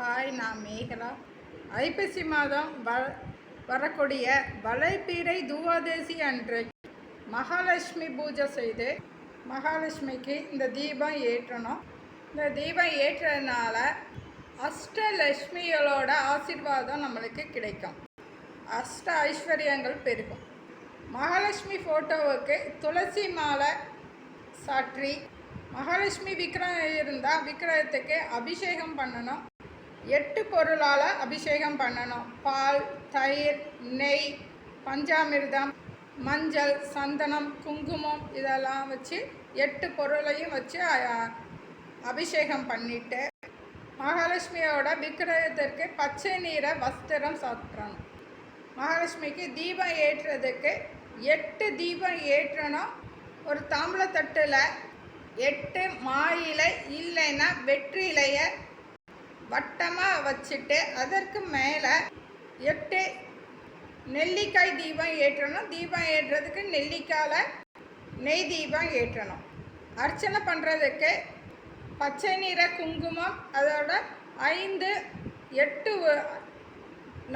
Hi நான் மேகலா? ஐப்பசி மாதம் வ வரக்கூடிய வளைப்பீடை துவாதேசி அன்று மகாலட்சுமி பூஜை செய்து மகாலட்சுமிக்கு இந்த தீபம் ஏற்றணும். இந்த தீபம் ஏற்றதுனால அஷ்டலட்சுமிகளோட ஆசீர்வாதம் நம்மளுக்கு கிடைக்கும். அஷ்ட ஐஸ்வர்யங்கள் பெருகும். மகாலட்சுமி ஃபோட்டோவுக்கு துளசி மாலை சாற்றி மகாலட்சுமி விக்கிரகம் இருந்தால் விக்கிரகத்துக்கு அபிஷேகம் பண்ணணும். எட்டு பொருளால் அபிஷேகம் பண்ணணும். பால் தயிர் நெய் பஞ்சாமிர்தம் மஞ்சள் சந்தனம் குங்குமம் இதெல்லாம் வச்சு எட்டு பொருளையும் வச்சு அபிஷேகம் பண்ணிட்டு மகாலட்சுமியோட விக்கிரகத்திற்கு பச்சை நீரை வஸ்திரம் சாப்பிட்றணும் மகாலட்சுமிக்கு தீபம் ஏற்றுறதுக்கு எட்டு தீபம் ஏற்றணும். ஒரு தாம்பளத்தட்டில் எட்டு மாயிலை இல்லைன்னா வெற்றிலையை வட்டமாக வச்சுட்டு அதற்கு மேலே எட்டு நெல்லிக்காய் தீபம் ஏற்றணும். தீபம் ஏற்றுறதுக்கு நெல்லிக்காயில் நெய் தீபம் ஏற்றணும். அர்ச்சனை பண்ணுறதுக்கு பச்சை நிற குங்குமம் அதோட ஐந்து எட்டு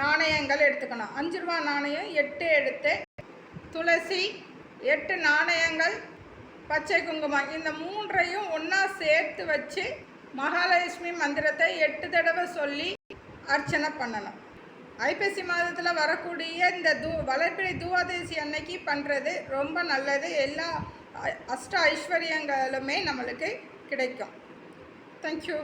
நாணயங்கள் எடுத்துக்கணும். அஞ்சு ரூபா நாணயம் எட்டு எடுத்து துளசி எட்டு நாணயங்கள் பச்சை குங்குமம். இந்த மூன்றையும் ஒன்றா சேர்த்து வச்சு மகாலட்சுமி மந்திரத்தை எட்டு தடவை சொல்லி அர்ச்சனை பண்ணணும். ஐப்பசி மாதத்தில் வரக்கூடிய இந்த தூ வளர்ப்பிறை தூவாதேசி அன்னைக்கு பண்ணுறது ரொம்ப நல்லது. எல்லா அஷ்ட ஐஸ்வர்யங்களுமே நம்மளுக்கு கிடைக்கும். தேங்க்யூ